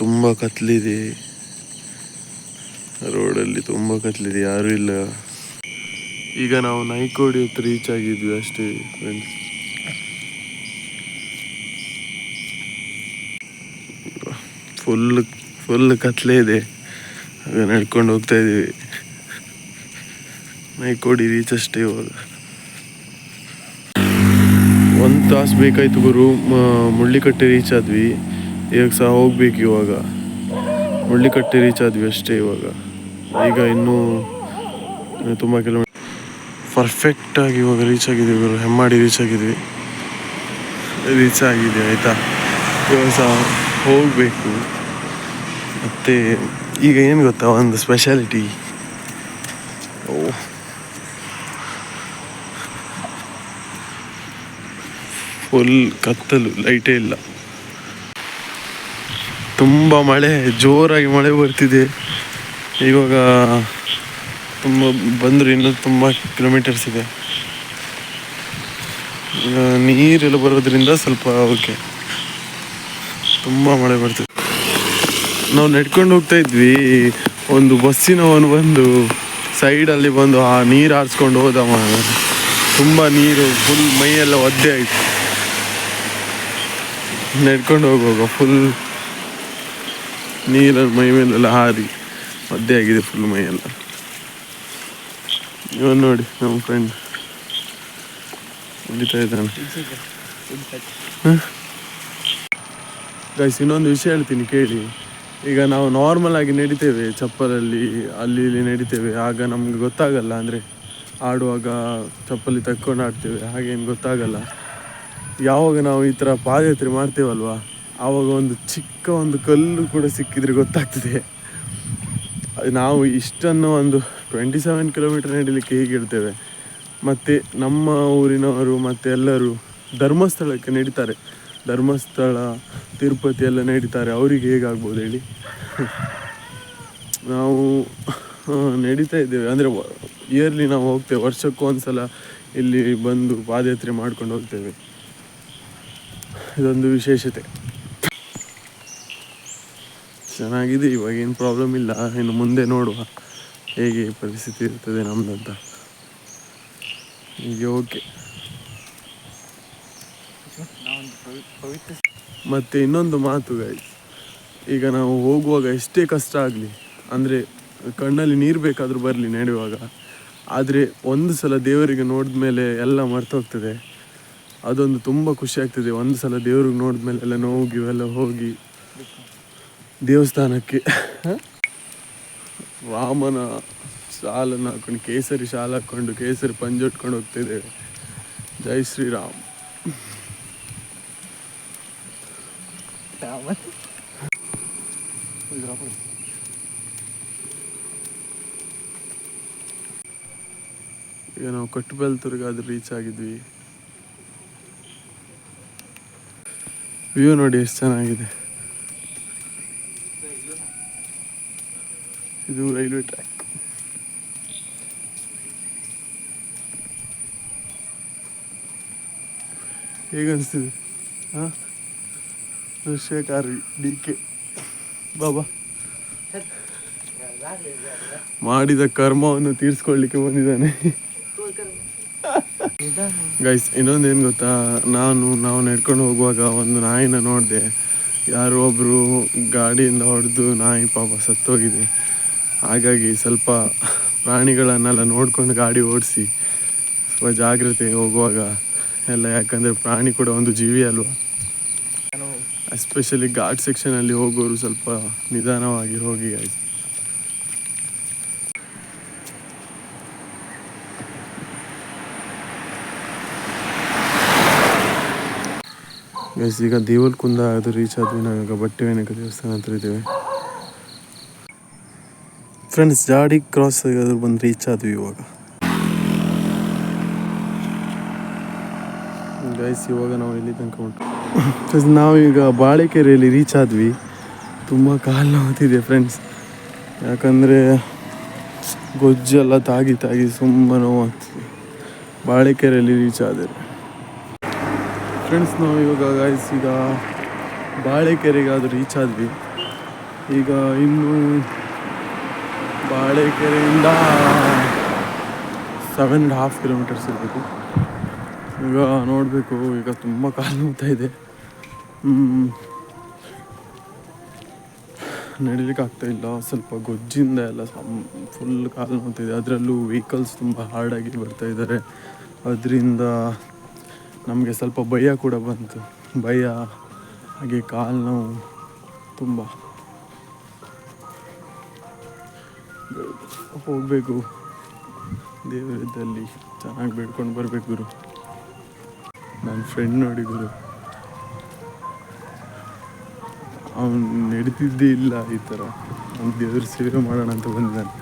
ತುಂಬ ಕತ್ಲಿದೆ. ರೋಡಲ್ಲಿ ತುಂಬ ಕತ್ಲಿದೆ, ಯಾರೂ ಇಲ್ಲ. ಈಗ ನಾವು ನೈಕೋಡಿ ಹತ್ರ ರೀಚ್ ಆಗಿದ್ವಿ ಅಷ್ಟೇ ಫುಲ್ ಫುಲ್ ಕತ್ಲೆ ಇದೆ. ಆಗ ನಡ್ಕೊಂಡು ಹೋಗ್ತಾ ಇದ್ದೀವಿ. ನೈಕೋಡಿ ರೀಚ್ ಅಷ್ಟೇ ಇವಾಗ. ಒಂದು ತಾಸು ಬೇಕಾಯ್ತು ಗುರು. ಮುಳ್ಳಿಕಟ್ಟೆ ರೀಚ್ ಆದ್ವಿ. ಈಗ ಸಹ ಹೋಗ್ಬೇಕು ಇವಾಗ. ಮುಳ್ಳಿಕಟ್ಟೆ ರೀಚ್ ಆದ್ವಿ ಅಷ್ಟೇ ಇವಾಗ. ಈಗ ಇನ್ನೂ ತುಂಬ ಕಿಲೋಮೀಟರ್ ಪರ್ಫೆಕ್ಟಾಗಿ ಇವಾಗ ರೀಚ್ ಆಗಿದ್ದೀವಿ ಇವರು ಹೆಮ್ಮಾಡಿ ರೀಚ್ ಆಗಿದ್ವಿ ರೀಚ್ ಆಗಿದೆ, ಆಯಿತಾ? ಇವಾಗ ಸಹ ಹೋಗಬೇಕು. ಮತ್ತು ಈಗ ಏನು ಗೊತ್ತಾ? ಒಂದು ಸ್ಪೆಷಾಲಿಟಿ ಓ. ಫುಲ್ ಕತ್ತಲು ಲೈಟೇ ಇಲ್ಲ. ತುಂಬ ಮಳೆ, ಜೋರಾಗಿ ಮಳೆ ಬರ್ತಿದೆ. ಇವಾಗ ತುಂಬ ಬಂದರು ಇನ್ನೂ ತುಂಬ ಕಿಲೋಮೀಟರ್ಸ್ ಇದೆ. ನೀರೆಲ್ಲ ಬರೋದ್ರಿಂದ ಸ್ವಲ್ಪ ಓಕೆ ತುಂಬ ಮಳೆ ಬರ್ತಿದೆ. ನಾವು ನಡ್ಕೊಂಡು ಹೋಗ್ತಾ ಇದ್ವಿ. ಒಂದು ಬಸ್ಸಿನವನು ಬಂದು ಸೈಡಲ್ಲಿ ಬಂದು, ಆ, ನೀರು ಆರಿಸ್ಕೊಂಡು ಹೋದ. ತುಂಬ ನೀರು ಫುಲ್ ಮೈಯೆಲ್ಲ ಒದ್ದೆ ಆಯಿತು. ನಡ್ಕೊಂಡು ಹೋಗುವಾಗ ಫುಲ್ ನೀರಲ್ಲಿ ಮೈ ಮೇಲೆಲ್ಲ ಹಾರಿ ಮದ್ದೆ ಆಗಿದೆ ಫುಲ್ ಮೈಯೆಲ್ಲ ಇವನ್ ನೋಡಿ ನಮ್ಮ ಫ್ರೆಂಡ್ ಹೊಡಿತಾ ಇದ್ದಾನೆ. ಗೈಸ್ ಇನ್ನೊಂದು ವಿಷಯ ಹೇಳ್ತೀನಿ ಕೇಳಿ. ಈಗ ನಾವು ನಾರ್ಮಲ್ ಆಗಿ ನಡಿತೇವೆ, ಚಪ್ಪಲಲ್ಲಿ, ಅಲ್ಲಿ ಇಲ್ಲಿ ನಡಿತೇವೆ. ಆಗ ನಮ್ಗೆ ಗೊತ್ತಾಗಲ್ಲ ಅಂದರೆ ಆಡುವಾಗ ಚಪ್ಪಲಿ ತಕ್ಕೊಂಡು ಆಡ್ತೇವೆ. ಹಾಗೇನು ಗೊತ್ತಾಗಲ್ಲ. ಯಾವಾಗ ನಾವು ಈ ಥರ ಪಾದಯಾತ್ರೆ ಮಾಡ್ತೇವಲ್ವಾ? ಆವಾಗ ಒಂದು ಚಿಕ್ಕ ಒಂದು ಕಲ್ಲು ಕೂಡ ಸಿಕ್ಕಿದ್ರೆ ಗೊತ್ತಾಗ್ತದೆ. ನಾವು ಇಷ್ಟನ್ನು ಒಂದು ಟ್ವೆಂಟಿ ಸೆವೆನ್ ಕಿಲೋಮೀಟರ್ ನಡೀಲಿಕ್ಕೆ ಹೇಗಿರ್ತೇವೆ ಮತ್ತು ನಮ್ಮ ಊರಿನವರು ಮತ್ತು ಎಲ್ಲರೂ ಧರ್ಮಸ್ಥಳಕ್ಕೆ ನಡೀತಾರೆ. ಧರ್ಮಸ್ಥಳ, ತಿರುಪತಿ ಎಲ್ಲ ನಡೀತಾರೆ. ಅವರಿಗೆ ಹೇಗಾಗ್ಬೋದು ಹೇಳಿ? ನಾವು ನಡೀತಾ ಇದ್ದೇವೆ. ಅಂದರೆ ಇಯರ್ಲಿ ನಾವು ಹೋಗ್ತೇವೆ. ವರ್ಷಕ್ಕೂ ಒಂದ್ಸಲ ಇಲ್ಲಿ ಬಂದು ಪಾದಯಾತ್ರೆ ಮಾಡ್ಕೊಂಡು ಹೋಗ್ತೇವೆ. ಇದೊಂದು ವಿಶೇಷತೆ. ಚೆನ್ನಾಗಿದೆ ಇವಾಗ ಏನು ಪ್ರಾಬ್ಲಮ್ ಇಲ್ಲ. ಇನ್ನು ಮುಂದೆ ನೋಡುವ ಹೇಗೆ ಪರಿಸ್ಥಿತಿ ಇರ್ತದೆ ನಮ್ದಂತ. ಹೀಗೆ ಓಕೆ ಮತ್ತೆ ಇನ್ನೊಂದು ಮಾತು ಗಾಯ್ಸ್ ಈಗ ನಾವು ಹೋಗುವಾಗ ಎಷ್ಟೇ ಕಷ್ಟ ಆಗಲಿ, ಅಂದರೆ ಕಣ್ಣಲ್ಲಿ ನೀರು ಬೇಕಾದರೂ ಬರಲಿ ನಡೆಯುವಾಗ, ಆದರೆ ಒಂದು ಸಲ ದೇವರಿಗೆ ನೋಡಿದ ಮೇಲೆ ಎಲ್ಲ ಮರ್ತೋಗ್ತದೆ. ಅದೊಂದು ತುಂಬ ಖುಷಿ ಆಗ್ತದೆ. ಒಂದು ಸಲ ದೇವ್ರಿಗೆ ನೋಡಿದ ಮೇಲೆ ಎಲ್ಲ ನೋವು ಇವೆಲ್ಲ ಹೋಗಿ. ದೇವಸ್ಥಾನಕ್ಕೆ. ರಾಮನ ಶಾಲನ್ನು ಹಾಕೊಂಡು, ಕೇಸರಿ ಶಾಲ ಹಾಕ್ಕೊಂಡು ಕೇಸರಿ ಪಂಜೆ ಉಟ್ಕೊಂಡು ಹೋಗ್ತಿದ್ದೇವೆ ಜೈ ಶ್ರೀರಾಮ್. ಈಗ ನಾವು ಕಟ್ಟುಬೆಲ್ತೂರಿಗೆ ಅದು ರೀಚ್ ಆಗಿದ್ವಿ. ವ್ಯೂ ನೋಡಿ ಎಷ್ಟು ಚೆನ್ನಾಗಿದೆ. ಇದು ರೈಲ್ವೆ ಟ್ರ್ಯಾಕ್. ಹೇಗನ್ಸ್ತಿದೆ ಹಾಂ? ದೃಶ್ಯಕಾರಿ ಡಿ ಕೆ. ಬಾಬಾ ಮಾಡಿದ ಕರ್ಮವನ್ನು ತೀರಿಸ್ಕೊಳ್ಳಿಕ್ಕೆ ಬಂದಿದ್ದಾನೆ. ಗೈಸ್ ಇನ್ನೊಂದು ಏನು ಗೊತ್ತಾ? ನಾನು, ನಾವು ನಡ್ಕೊಂಡು ಹೋಗುವಾಗ ಒಂದು ನಾಯಿನ ನೋಡಿದೆ. ಯಾರೋ ಒಬ್ಬರು ಗಾಡಿಯಿಂದ ಹೊಡೆದು ನಾಯಿ ಪಾಪ ಸತ್ತೋಗಿದೆ. ಹಾಗಾಗಿ ಸ್ವಲ್ಪ ಪ್ರಾಣಿಗಳನ್ನೆಲ್ಲ ನೋಡ್ಕೊಂಡು ಗಾಡಿ ಓಡಿಸಿ ಸ್ವಲ್ಪ ಜಾಗ್ರತೆ ಹೋಗುವಾಗ ಎಲ್ಲ ಯಾಕಂದರೆ ಪ್ರಾಣಿ ಕೂಡ ಒಂದು ಜೀವಿ ಅಲ್ವಾ? ಎಸ್ಪೆಷಲಿ ಘಾಟ್ ಸೆಕ್ಷನಲ್ಲಿ ಹೋಗೋರು ಸ್ವಲ್ಪ ನಿಧಾನವಾಗಿ ಹೋಗಿ ಆಯಿತು ಗೈಸ್ ಈಗ ದೇವಲ್ ಕುಂದ ಅದು ರೀಚ್ ಆದ್ವಿ. ನಾವೀಗ ಬಟ್ಟೆ ವಿನಾಯಕ ದೇವಸ್ಥಾನ ಹತ್ರ ಇದ್ದೇವೆ. ಫ್ರೆಂಡ್ಸ್ ಜಾಡಿ ಕ್ರಾಸ್ ಆಗೋದು ಬಂದು ರೀಚ್ ಆದ್ವಿ ಇವಾಗ. ಗೈಸ್ ಇವಾಗ ನಾವು ಇಲ್ಲಿ ತನಕ ಉಂಟು. ನಾವೀಗ ಬಾಳೆಕೆರೆಯಲ್ಲಿ ರೀಚ್ ಆದ್ವಿ. ತುಂಬ ಕಾಲು ನೋವುತ್ತಿದೆ ಫ್ರೆಂಡ್ಸ್ ಯಾಕಂದರೆ ಗೊಜ್ಜೆಲ್ಲ ತಾಗಿ ತಾಗಿ ತುಂಬ ನೋವಾಗ್ತಿದೆ. ಬಾಳೆಕೆರೆಯಲ್ಲಿ ರೀಚ್ ಆದರೆ. ಫ್ರೆಂಡ್ಸ್ ನಾವು ಇವಾಗ ಗಾಯ್ಸ್ ಈಗ ಬಾಳೆಕೆರೆಗಾದರೂ ರೀಚ್ ಆದ್ವಿ. ಈಗ ಇನ್ನು ಬಾಳೆಕೆರೆಯಿಂದ ಸೆವೆನ್ ಆ್ಯಂಡ್ ಹಾಫ್ ಕಿಲೋಮೀಟರ್ಸ್ ಇರಬೇಕು. ಈಗ ನೋಡಬೇಕು, ಈಗ ತುಂಬ ಕಾಲು ನೋಡ್ತಾ ಇದೆ. ನಡಿಲಿಕ್ಕೆ ಇಲ್ಲ, ಸ್ವಲ್ಪ ಗೊಜ್ಜಿಂದ ಎಲ್ಲ ಫುಲ್ ಕಾಲು ಇದೆ. ಅದರಲ್ಲೂ ವೆಹಿಕಲ್ಸ್ ತುಂಬ ಹಾರ್ಡಾಗಿ ಬರ್ತಾ ಇದ್ದಾರೆ ಅದರಿಂದ ನಮಗೆ ಸ್ವಲ್ಪ ಭಯ ಕೂಡ ಬಂತು. ಭಯ, ಹಾಗೆ ಕಾಲು ನೋವು ತುಂಬ. ಹೋಗಬೇಕು. ದೇವರದಲ್ಲಿ ಚೆನ್ನಾಗಿ ಬೇಡ್ಕೊಂಡು ಬರಬೇಕು ಗುರು. ನನ್ನ ಫ್ರೆಂಡ್ ನೋಡಿ ಗುರು. ಅವನು ನಡೀತಿದ್ದೇ ಇಲ್ಲ ಈ ಥರ ಅವ್ನು ದೇವ್ರ ಸೇವೆ ಮಾಡೋಣ ಅಂತ ಬಂದಿದ್ದಾನೆ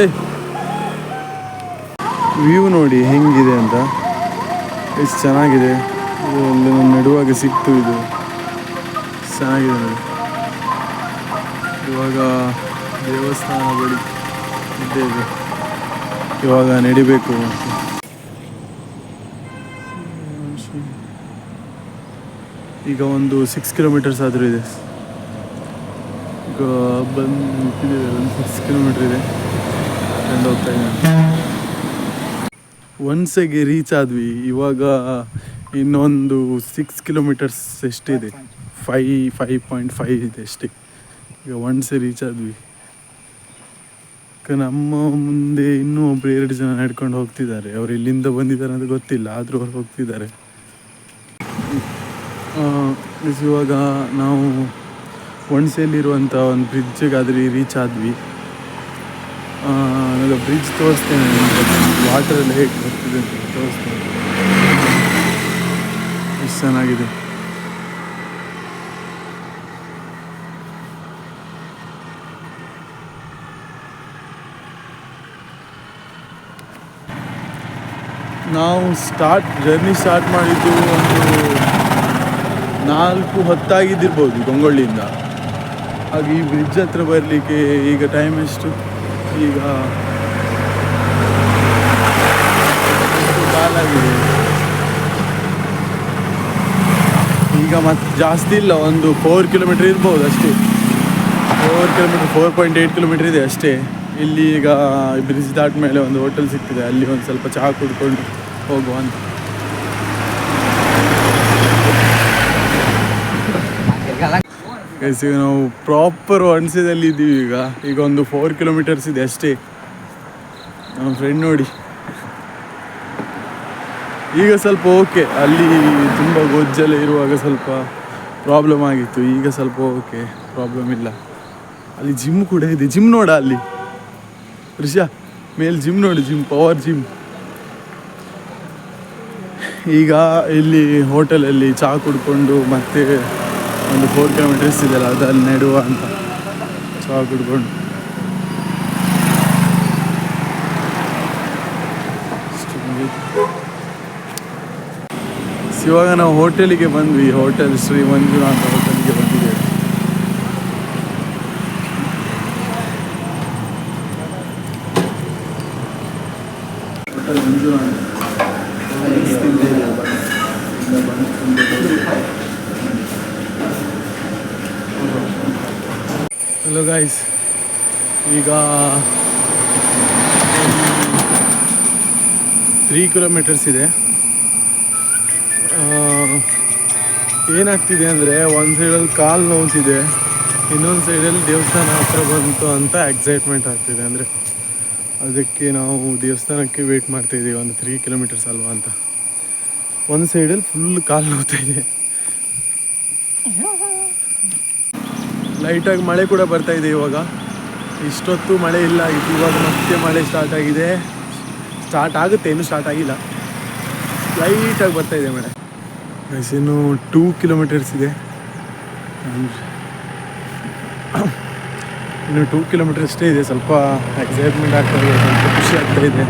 ಏಯ್. ವ್ಯೂ ನೋಡಿ ಹೆಂಗಿದೆ ಅಂತ. ಎಷ್ಟು ಚೆನ್ನಾಗಿದೆ. ಅಲ್ಲಿ ನಾನು ನೆಡುವಾಗ ಸಿಕ್ತು ಇದು. ಚೆನ್ನಾಗಿದೆ ನೋಡಿ ಇವಾಗ ದೇವಸ್ಥಾನ ಬಳಿ ಇದ್ದೇವೆ. ಇವಾಗ ನಡಿಬೇಕು ಈಗ ಒಂದು ಸಿಕ್ಸ್ ಕಿಲೋಮೀಟರ್ಸ್ ಆದರೂ ಇದೆ. ಈಗ ಬಂದು ನಿಂತಿದ್ದೇವೆ, ಒಂದು ಸಿಕ್ಸ್ ಕಿಲೋಮೀಟರ್ ಇದೆ. ಕಂಡು ಹೋಗ್ತಾ ಒನ್ಸೆಗೆ ರೀಚ್ ಆದ್ವಿ. ಇವಾಗ ಇನ್ನೊಂದು ಸಿಕ್ಸ್ ಕಿಲೋಮೀಟರ್ಸ್ ಎಷ್ಟಿದೆ? ಫೈ ಫೈವ್ ಪಾಯಿಂಟ್ ಫೈವ್ ಇದೆ ಅಷ್ಟೇ. ಈಗ ಒನ್ಸೆ ರೀಚ್ ಆದ್ವಿ. ನಮ್ಮ ಮುಂದೆ ಇನ್ನೂ ಒಬ್ರು ಎರಡು ಜನ ನಡ್ಕೊಂಡು ಹೋಗ್ತಿದ್ದಾರೆ. ಅವ್ರು ಇಲ್ಲಿಂದ ಬಂದಿದ್ದಾರೆ ಅಂತ ಗೊತ್ತಿಲ್ಲ, ಆದರೂ ಅವ್ರು ಹೋಗ್ತಿದ್ದಾರೆ. ಇವಾಗ ನಾವು ಒಣಸೆಯಲ್ಲಿರುವಂಥ ಒಂದು ಬ್ರಿಡ್ಜಿಗಾದ್ರೆ ರೀಚ್ ಆದ್ವಿ. ನನಗೆ ಬ್ರಿಡ್ಜ್ ತೋರಿಸ್ತೇನೆ ವಾಟರ್ ಎಲ್ಲ ಹೇಗೆ ಬರ್ತಿದೆ ಅಂತ ತೋರಿಸ್ತೇನೆ. ಎಷ್ಟು ಚೆನ್ನಾಗಿದೆ. ನಾವು ಸ್ಟಾರ್ಟ್ ಜರ್ನಿ ಸ್ಟಾರ್ಟ್ ಮಾಡಿದ್ದು ಒಂದು ನಾಲ್ಕು ಹೊತ್ತಾಗಿದ್ದಿರ್ಬೋದು ಗೊಂಗೊಳ್ಳಿಯಿಂದ. ಹಾಗೆ ಈ ಬ್ರಿಡ್ಜ್ ಹತ್ರ ಬರಲಿಕ್ಕೆ ಈಗ ಟೈಮ್ ಎಷ್ಟು? ಈಗ ಕಾಲಾಗಿದೆ. ಈಗ ಮತ್ತೆ ಜಾಸ್ತಿ ಇಲ್ಲ, ಒಂದು ಫೋರ್ ಕಿಲೋಮೀಟರ್ ಇರ್ಬೋದು ಅಷ್ಟೇ. Four kilometre four point eight kilometre ಇದೆ ಅಷ್ಟೇ. ಇಲ್ಲಿ ಈಗ ಬ್ರಿಡ್ಜ್ ದಾಟ ಮೇಲೆ ಒಂದು ಹೋಟೆಲ್ ಸಿಗ್ತಿದೆ, ಅಲ್ಲಿ ಒಂದು ಸ್ವಲ್ಪ ಚಹಾ ಕುಡ್ಕೊಂಡು ಹೋಗುವ ಈಗ ನಾವು ಪ್ರಾಪರ್ ಒಣಸದಲ್ಲಿ ಇದ್ದೀವಿ ಈಗ. ಈಗ ಒಂದು ಫೋರ್ ಕಿಲೋಮೀಟರ್ಸ್ ಇದೆ ಅಷ್ಟೇ. ನಮ್ಮ ಫ್ರೆಂಡ್ ನೋಡಿ. ಈಗ ಸ್ವಲ್ಪ ಓಕೆ ಅಲ್ಲಿ ತುಂಬ ಗೊಜ್ಜೆಲ್ಲ ಇರುವಾಗ ಸ್ವಲ್ಪ ಪ್ರಾಬ್ಲಮ್ ಆಗಿತ್ತು. ಈಗ ಸ್ವಲ್ಪ ಓಕೆ ಪ್ರಾಬ್ಲಮ್ ಇಲ್ಲ. ಅಲ್ಲಿ ಜಿಮ್ ಕೂಡ ಇದೆ. ಜಿಮ್ ನೋಡ ಅಲ್ಲಿ. ರಿಷಾ, ಮೇಲೆ ಜಿಮ್ ನೋಡಿ ಜಿಮ್ ಪವರ್ ಜಿಮ್ ಈಗ ಇಲ್ಲಿ ಹೋಟೆಲಲ್ಲಿ ಚಹಾ ಕುಡ್ಕೊಂಡು ಮತ್ತೆ ಒಂದು ಫೋರ್ ಕಿಲೋಮೀಟರ್ಸ್ ಇದೆಯಲ್ಲ ಅದಲ್ಲಿ ನೆಡುವ ಅಂತ ಚಹಾ ಕುಡ್ಕೊಂಡು. ಇವಾಗ ನಾವು ಹೋಟೆಲಿಗೆ ಬಂದ್ವಿ, ಹೋಟೆಲ್ ಶ್ರೀ ಮಂಜುನಾಥ ಹೋಟೆಲ್ಗೆ ಬಂದಿದ್ದೇವೆ ಹೋಟೆಲ್ ಮಂಜುನಾಥ ಹಲೋ ಗಾಯ್ಸ್ ಈಗ ತ್ರೀ ಕಿಲೋಮೀಟರ್ಸ್ ಇದೆ. ಏನಾಗ್ತಿದೆ ಅಂದರೆ ಒಂದು ಸೈಡಲ್ಲಿ ಕಾಲು ನೋವುತ್ತಿದೆ ಇನ್ನೊಂದು ಸೈಡಲ್ಲಿ ದೇವಸ್ಥಾನ ಹತ್ರ ಬಂತು ಅಂತ ಎಕ್ಸೈಟ್ಮೆಂಟ್ ಆಗ್ತಿದೆ. ಅಂದರೆ ಅದಕ್ಕೆ ನಾವು ದೇವಸ್ಥಾನಕ್ಕೆ ವೇಟ್ ಮಾಡ್ತಾ ಇದ್ದೀವಿ ಒಂದು ತ್ರೀ ಕಿಲೋಮೀಟರ್ಸ್ ಅಲ್ವಾ ಅಂತ. ಒಂದು ಸೈಡಲ್ಲಿ ಫುಲ್ ಕಾಲು ನೋವ್ತಾ ಇದೆ. ಲೈಟಾಗಿ ಮಳೆ ಕೂಡ ಬರ್ತಾ ಇದೆ ಇವಾಗ. ಇಷ್ಟೊತ್ತು ಮಳೆ ಇಲ್ಲ ಇವಾಗ ಮತ್ತೆ ಮಳೆ ಸ್ಟಾರ್ಟ್ ಆಗಿದೆ. ಸ್ಟಾರ್ಟ್ ಆಗುತ್ತೆ, ಇನ್ನೂ ಸ್ಟಾರ್ಟ್ ಆಗಿಲ್ಲ. ಲೈಟಾಗಿ ಬರ್ತಾ ಇದೆ ಮಳೆ. ಗೈಸ್ ಇನ್ನು ಟೂ ಕಿಲೋಮೀಟರ್ಸ್ ಇದೆ. ಇನ್ನು ಟೂ ಕಿಲೋಮೀಟರ್ಸ್ ಅಷ್ಟೇ ಇದೆ. ಸ್ವಲ್ಪ ಎಕ್ಸೈಟ್ಮೆಂಟ್ ಆಗ್ತಾ ಇದೆ, ಸ್ವಲ್ಪ ಖುಷಿ ಆಗ್ತಾ ಇದೆ.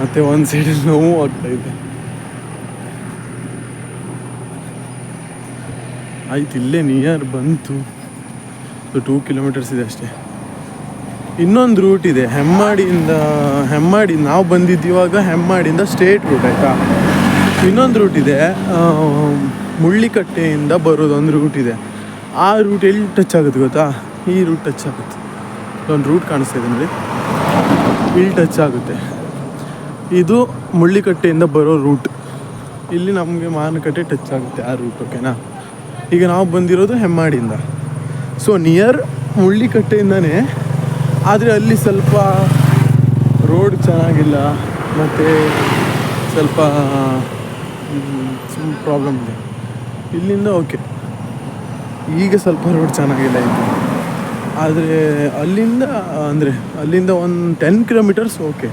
ಮತ್ತು ಒಂದು ಸೈಡಲ್ಲಿ ನೋವು ಆಗ್ತಾ ಇದೆ. ಆಯ್ತು, ಇಲ್ಲೇ ನಿಯರ್ ಬಂತು. ಟೂ ಕಿಲೋಮೀಟರ್ಸ್ ಇದೆ ಅಷ್ಟೇ. ಇನ್ನೊಂದು ರೂಟ್ ಇದೆ, ಹೆಮ್ಮಾಡಿಯಿಂದ, ಹೆಮ್ಮಾಡಿ, ನಾವು ಬಂದಿದ್ದು ಇವಾಗ ಹೆಮ್ಮಾಡಿಯಿಂದ ಸ್ಟೇಟ್ ರೂಟ್ ಆಯಿತಾ? ಇನ್ನೊಂದು ರೂಟ್ ಇದೆ ಮುಳ್ಳಿಕಟ್ಟೆಯಿಂದ ಬರೋದೊಂದು ರೂಟ್ ಇದೆ. ಆ ರೂಟ್ ಎಲ್ಲಿ ಟಚ್ ಆಗುತ್ತೆ ಗೊತ್ತಾ? ಈ ರೂಟ್ ಟಚ್ ಆಗುತ್ತೆ. ಒಂದು ರೂಟ್ ಕಾಣಿಸ್ತಾ ಇದೆ ನೋಡಿ. ಇಲ್ಲಿ ಟಚ್ ಆಗುತ್ತೆ. ಇದು ಮುಳ್ಳಿಕಟ್ಟೆಯಿಂದ ಬರೋ ರೂಟ್ ಇಲ್ಲಿ ನಮಗೆ ಮಾನಕಟ್ಟೆ ಟಚ್ ಆಗುತ್ತೆ ಆ ರೂಟ್ ಓಕೆನಾ ಈಗ ನಾವು ಬಂದಿರೋದು ಹೆಮ್ಮಾಡಿಯಿಂದ. ಸೊ ನಿಯರ್ ಮುಳ್ಳಿಕಟ್ಟೆಯಿಂದನೇ ಆದರೆ ಅಲ್ಲಿ ಸ್ವಲ್ಪ ರೋಡ್ ಚೆನ್ನಾಗಿಲ್ಲ, ಮತ್ತು ಸ್ವಲ್ಪ ಪ್ರಾಬ್ಲಮ್ ಇದೆ. ಇಲ್ಲಿಂದ ಓಕೆ ಈಗ ಸ್ವಲ್ಪ ರೋಡ್ ಚೆನ್ನಾಗಿಲ್ಲ ಇದು. ಆದರೆ ಅಲ್ಲಿಂದ, ಅಂದರೆ ಅಲ್ಲಿಂದ ಒಂದು ಟೆನ್ ಕಿಲೋಮೀಟರ್ಸ್ ಓಕೆ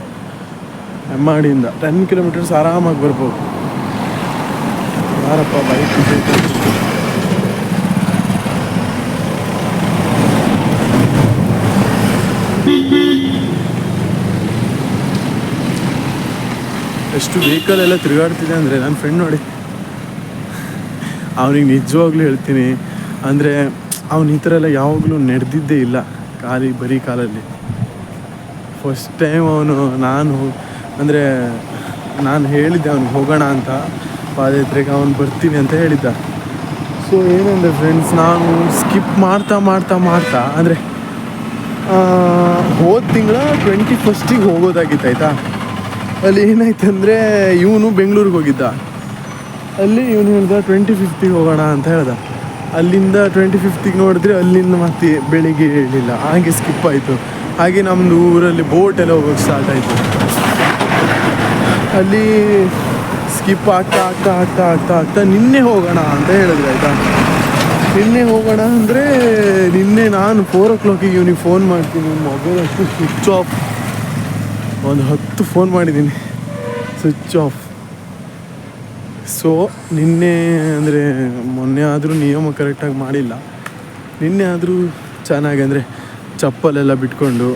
ಹೆಮ್ಮಾಡಿಯಿಂದ ಟೆನ್ ಕಿಲೋಮೀಟರ್ಸ್ ಆರಾಮಾಗಿ ಬರ್ಬೋದು. ಯಾರಪ್ಪ ಬೈಕ್ ಎಷ್ಟು ವೆಹಿಕಲ್ ಎಲ್ಲ ತಿರುಗಾಡ್ತಿದೆ ಅಂದರೆ ನನ್ನ ಫ್ರೆಂಡ್ ನೋಡಿ. ಅವನಿಗೆ ನಿಜವಾಗ್ಲೂ ಹೇಳ್ತೀನಿ, ಅಂದರೆ ಅವನು ಈ ಥರ ಎಲ್ಲ ಯಾವಾಗಲೂ ನಡೆದಿದ್ದೇ ಇಲ್ಲ ಖಾಲಿ ಬರೀ ಕಾಲಲ್ಲಿ. ಫಸ್ಟ್ ಟೈಮ್ ಅವನು ನಾನು ಅಂದರೆ ನಾನು ಹೇಳಿದ್ದೆ ಅವ್ನಿಗೆ ಹೋಗೋಣ ಅಂತ, ಪಾದಯಾತ್ರೆಗೆ ಅವನು ಬರ್ತೀನಿ ಅಂತ ಹೇಳಿದ್ದ. ಸೊ ಏನಂದರೆ ಫ್ರೆಂಡ್ಸ್ ನಾನು ಸ್ಕಿಪ್ ಮಾಡ್ತಾ ಮಾಡ್ತಾ ಮಾಡ್ತಾ, ಅಂದರೆ ಹೋದ ತಿಂಗಳ ಟ್ವೆಂಟಿ ಫಸ್ಟಿಗೆ ಹೋಗೋದಾಗಿತ್ತು, ಆಯಿತಾ? ಅಲ್ಲಿ ಏನಾಯ್ತು ಅಂದರೆ ಇವನು ಬೆಂಗಳೂರಿಗೆ ಹೋಗಿದ್ದ. ಅಲ್ಲಿ ಇವನು ಹೇಳ್ದ ಟ್ವೆಂಟಿ ಫಿಫ್ತಿಗೆ ಹೋಗೋಣ ಅಂತ ಹೇಳ್ದ. ಅಲ್ಲಿಂದ ಟ್ವೆಂಟಿ ಫಿಫ್ತಿಗೆ ನೋಡಿದ್ರೆ ಅಲ್ಲಿಂದ ಮತ್ತೆ ಬೆಳಿಗ್ಗೆ ಹೇಳಿಲ್ಲ ಹಾಗೆ ಸ್ಕಿಪ್ ಆಯಿತು. ಹಾಗೆ ನಮ್ಮದು ಊರಲ್ಲಿ ಬೋಟ್ ಎಲ್ಲ ಹೋಗೋಕೆ ಸ್ಟಾರ್ಟ್ ಆಯಿತು. ಅಲ್ಲಿ ಸ್ಕಿಪ್ ಆಗ್ತಾ ಆಗ್ತಾ ಆಗ್ತಾ ಆಗ್ತಾ ಆಗ್ತಾ ನಿನ್ನೆ ಹೋಗೋಣ ಅಂತ ಹೇಳಿದ್ರು, ಆಯಿತಾ? ನಿನ್ನೆ ಹೋಗೋಣ ಅಂದರೆ ನಿನ್ನೆ ನಾನು ಫೋರ್ ಓ ಕ್ಲಾಕಿಗೆ ಇವನಿಗೆ ಫೋನ್ ಮಾಡ್ತೀನಿ. ಮೊಬೈಲ್ ಅಷ್ಟು ಸ್ವಿಚ್ ಆಫ್ ಒಂದು ಹತ್ತು ಫೋನ್ ಮಾಡಿದ್ದೀನಿ ಸ್ವಿಚ್ ಆಫ್ ಸೊ ನಿನ್ನೆ ಅಂದರೆ ಮೊನ್ನೆ ಆದರೂ ನಿಯಮ ಕರೆಕ್ಟಾಗಿ ಮಾಡಿಲ್ಲ. ನಿನ್ನೆ ಆದರೂ ಚೆನ್ನಾಗಿ ಅಂದರೆ ಚಪ್ಪಲೆಲ್ಲ ಬಿಟ್ಕೊಂಡು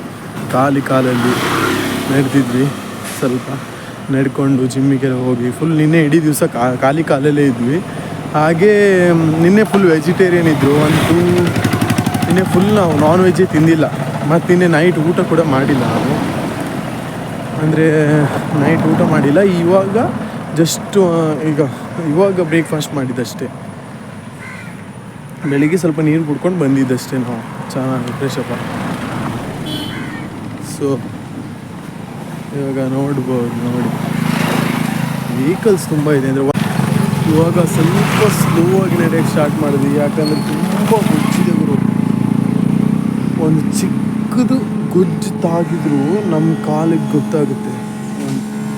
ಖಾಲಿ ಕಾಲಲ್ಲಿ ನಡೆದಿದ್ವಿ. ಸ್ವಲ್ಪ ನಡ್ಕೊಂಡು ಜಿಮ್ಮಿಗೆಲ್ಲ ಹೋಗಿ ಫುಲ್ ನಿನ್ನೆ ಇಡೀ ದಿವಸ ಖಾಲಿ ಕಾಲಲ್ಲೇ ಇದ್ವಿ. ಹಾಗೆ ನಿನ್ನೆ ಫುಲ್ ವೆಜಿಟೇರಿಯನ್ ಇದ್ದರು ಒಂದು ನಿನ್ನೆ ಫುಲ್ ನಾವು ನಾನ್ ವೆಜ್ಜೇ ತಿಂದಿಲ್ಲ. ಮತ್ತು ನಿನ್ನೆ ನೈಟ್ ಊಟ ಕೂಡ ಮಾಡಿಲ್ಲ ನಾವು. ಅಂದರೆ ನೈಟ್ ಊಟ ಮಾಡಿಲ್ಲ. ಇವಾಗ ಜಸ್ಟು ಈಗ, ಇವಾಗ ಬ್ರೇಕ್ಫಾಸ್ಟ್ ಮಾಡಿದ್ದಷ್ಟೇ ಬೆಳಿಗ್ಗೆ ಸ್ವಲ್ಪ ನೀರು ಕುಡ್ಕೊಂಡು ಬಂದಿದ್ದಷ್ಟೇ ನಾವು. ಚೆನ್ನಾಗಿ ಫ್ರೆಶ್ ಅಪ್ ಸೊ ಇವಾಗ ನೋಡ್ಬೋದು, ನೋಡಿ. ವೆಹಿಕಲ್ಸ್ ತುಂಬ ಇದೆ. ಅಂದರೆ ಇವಾಗ ಸ್ವಲ್ಪ ಸ್ಲೋ ಆಗಿ ನಡೆಯೋಕ್ಕೆ ಸ್ಟಾರ್ಟ್ ಮಾಡಿದ್ವಿ. ಯಾಕಂದರೆ ತುಂಬ ಮುಚ್ಚಿದೆ ಗುರು. ಒಂದು ಚಿಕ್ಕದು ಗುಜ್ಜು ತಾಗಿದ್ರು ನಮ್ಮ ಕಾಲಿಗೆ ಗೊತ್ತಾಗುತ್ತೆ.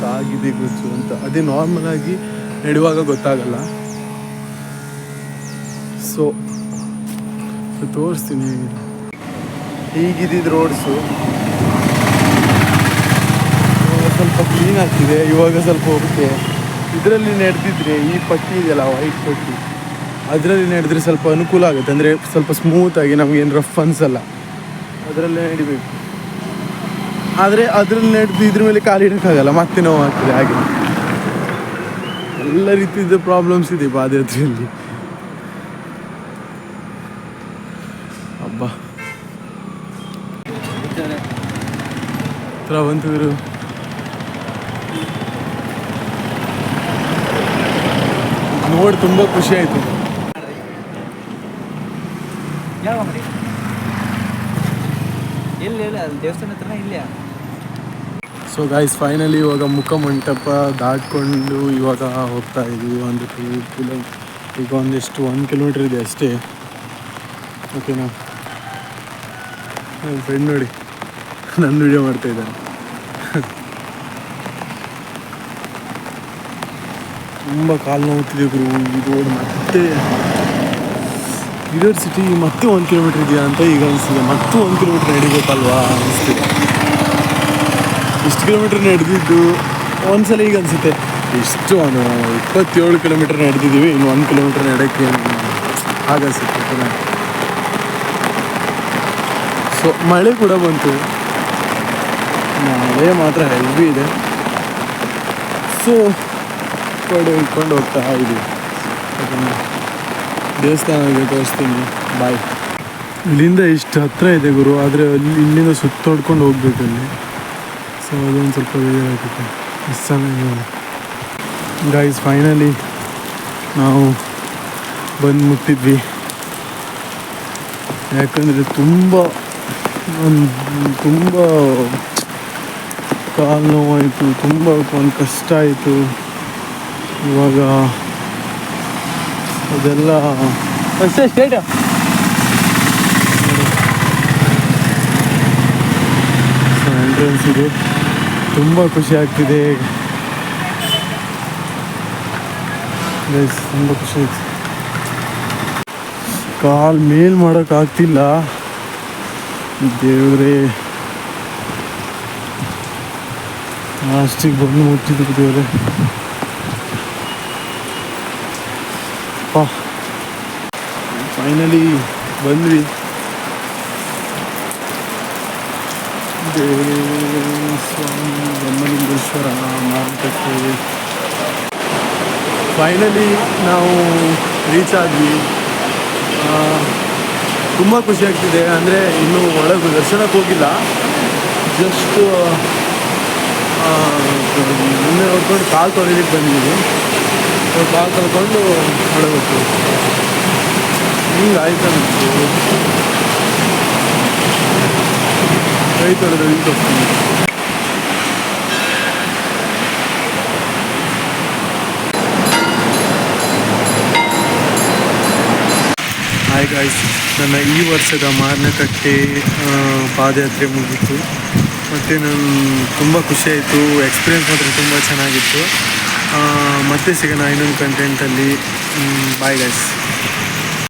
ತಾಗಿದೆ ಗುಜ್ಜು ಅಂತ. ಅದೇ ನಾರ್ಮಲ್ ಆಗಿ ನಡೆಯುವಾಗ ಗೊತ್ತಾಗಲ್ಲ. ಸೊ ತೋರಿಸ್ತೀನಿ. ಹೀಗಿದ್ದಿದ್ದು ರೋಡ್ಸು ಸ್ವಲ್ಪ ಕ್ಲೀನ್ ಆಗ್ತಿದೆ, ಇವಾಗ ಸ್ವಲ್ಪ ಹೋಗುತ್ತೆ. ಇದರಲ್ಲಿ ನಡೆದಿದ್ರೆ ಈ ಪಟ್ಟಿ ಇದೆಯಲ್ಲ ವೈಟ್ ಪಟ್ಟಿ. ಅದರಲ್ಲಿ ನಡೆದ್ರೆ ಸ್ವಲ್ಪ ಅನುಕೂಲ ಆಗುತ್ತೆ. ಅಂದರೆ ಸ್ವಲ್ಪ ಸ್ಮೂತಾಗಿ ನಮಗೇನು ರಫ್ ಅನ್ಸಲ್ಲ. ಅದರಲ್ಲೇ ನಡಿಬೇಕು ಆದರೆ ಅದ್ರಲ್ಲಿ ನಡೆದು ಇದ್ರ ಮೇಲೆ ಕಾಲು ಇಡೋಕ್ಕಾಗಲ್ಲ, ಮತ್ತೆ ನೋವು ಆಗ್ತದೆ, ಹಾಗೆ. ಎಲ್ಲ ರೀತಿಯ ಪ್ರಾಬ್ಲಮ್ಸ್ ಇದೆ ಪಾದಯಾತ್ರೆಯಲ್ಲಿ ಹಬ್ಬ ಬಂತಿದ್ರು ನೋಡಿ ತುಂಬ ಖುಷಿ ಆಯಿತು. ಸೊ ಗಾಯ್ಸ್ ಫೈನಲಿ ಇವಾಗ ಮುಖಮಂಟಪ ದಾಟ್ಕೊಂಡು ಇವಾಗ ಹೋಗ್ತಾ ಇದ್ವಿ. ಒಂದು ಟೂ ಕಿಲೋ ಈಗ ಒಂದಿಷ್ಟು ಒಂದು ಕಿಲೋಮೀಟ್ರ್ ಇದೆ ಅಷ್ಟೇ. ಓಕೆನಾ ನನ್ನ ಫ್ರೆಂಡ್ ನೋಡಿ. ನನ್ನ ವಿಡಿಯೋ ಮಾಡ್ತಾ ಇದ್ದಾನೆ. ತುಂಬ ಕಾಲು ನೋವುತ್ತಿದೆ ಗುರು. ಇದು ಮತ್ತೆ ಯೂನಿವರ್ಸಿಟಿ ಮತ್ತೆ ಒಂದು ಕಿಲೋಮೀಟ್ರ್ ಇದೆಯಾ ಅಂತ ಈಗ ಅನಿಸ್ತಿದೆ ಮತ್ತೆ ಒಂದು ಕಿಲೋಮೀಟ್ರ್ ನಡಿಬೇಕಲ್ವಾ ಅನಿಸ್ತಿದೆ ಇಷ್ಟು ಕಿಲೋಮೀಟ್ರ್ ನಡೆದಿದ್ದು ಒಂದ್ಸಲ ಈಗ ಅನಿಸುತ್ತೆ. ಇಷ್ಟು ಒಂದು ಇಪ್ಪತ್ತೇಳು ಕಿಲೋಮೀಟ್ರ್ ನಡೆದಿದ್ದೀವಿ, ಇನ್ನು ಒಂದು ಕಿಲೋಮೀಟ್ರ್ ನಡೆಯೋಕ್ಕೆ ಆಗನ್ಸುತ್ತೆ ಪುನಃ. ಸೊ ಮಳೆ ಕೂಡ ಬಂತು. ಮಳೆ ಮಾತ್ರ ಹೆವಿ ಇದೆ. ಸೊ ಕಡೆ ಇಟ್ಕೊಂಡು ಹೋಗ್ತಾ ಇದ್ದೀವಿ ಓಕೆನಾ ದೇವಸ್ಥಾನಕ್ಕೆ ತೋರಿಸ್ತೀನಿ. ಬಾಯ್ ಇಲ್ಲಿಂದ ಇಷ್ಟು ಹತ್ತಿರ ಇದೆ ಗುರು, ಆದರೆ ಅಲ್ಲಿ ಇಲ್ಲಿಂದ ಸುತ್ತೋಡ್ಕೊಂಡು ಹೋಗ್ಬೇಕು ಅಲ್ಲಿ. ಸೊ ಅದೊಂದು ಸ್ವಲ್ಪ ಬೇಜಾರಾಗುತ್ತೆ ಇಷ್ಟ ಚೆನ್ನಾಗಿ ಗೈಸ್ ಫೈನಲಿ ನಾವು ಬಂದು ಮುಟ್ಟಿದ್ವಿ. ಯಾಕಂದರೆ ತುಂಬ ಒಂದು, ತುಂಬ ಕಾಲು ನೋವಾಯಿತು, ತುಂಬ ಒಂದು ಕಷ್ಟ ಆಯಿತು. ಇವಾಗ ಅದೆಲ್ಲ ಎಂಟ್ರೆನ್ಸ್ ಇದೆ. ತುಂಬ ಖುಷಿ ಆಗ್ತಿದೆ. ತುಂಬ ಖುಷಿ ಆಯ್ತು. ಕಾಲ್ ಮೇಲ್ ಮಾಡೋಕ್ಕಾಗ್ತಿಲ್ಲ ದೇವ್ರೆ. ಲಾಸ್ಟಿಗೆ ಬಂದು ಮುಟ್ಟಿದ್ರು ದೇವ್ರೆ. ಫೈನಲಿ ಬಂದ್ವಿ. ಸ್ವಾಮಿ ಬ್ರಹ್ಮಲಿಂಗೇಶ್ವರ ಮಾರುಕಟ್ಟೆ ಫೈನಲಿ ನಾವು ರೀಚ್ ಆದ್ವಿ. ತುಂಬ ಖುಷಿ ಆಗ್ತಿದೆ. ಅಂದರೆ ಇನ್ನೂ ಒಳಗೆ ದರ್ಶನಕ್ಕೆ ಹೋಗಿಲ್ಲ. ಜಸ್ಟ್ ಮುಂದೆ ನೋಡ್ಕೊಂಡು ಕಾಲು ತೊಳಿಲಿಕ್ಕೆ ಬಂದಿದ್ದೀವಿ ಸೊ ಕಾಲು ತೊಳ್ಕೊಂಡು ಹೋಗ್ತೀವಿ ಹಿಂಗೆ ಆಯ್ತು ಕೈ ತೊಳೆದು ಹೋಗ್ತೀನಿ. ಹಾಯ್ ಗಾಯ್ಸ್ ನನ್ನ ಈ ವರ್ಷದ ಮಾರನಕಟ್ಟೆ ಪಾದಯಾತ್ರೆ ಮುಗೀತು. ಮತ್ತು ನಾನು ತುಂಬ ಖುಷಿಯಾಯಿತು ಎಕ್ಸ್ಪೀರಿಯನ್ಸ್ ಮಾತ್ರ ತುಂಬ ಚೆನ್ನಾಗಿತ್ತು. ಮತ್ತೆ ಸಿಗೋಣ ಇನ್ನೊಂದು ಕಂಟೆಂಟಲ್ಲಿ ಬಾಯ್ ಗಾಯ್ಸ್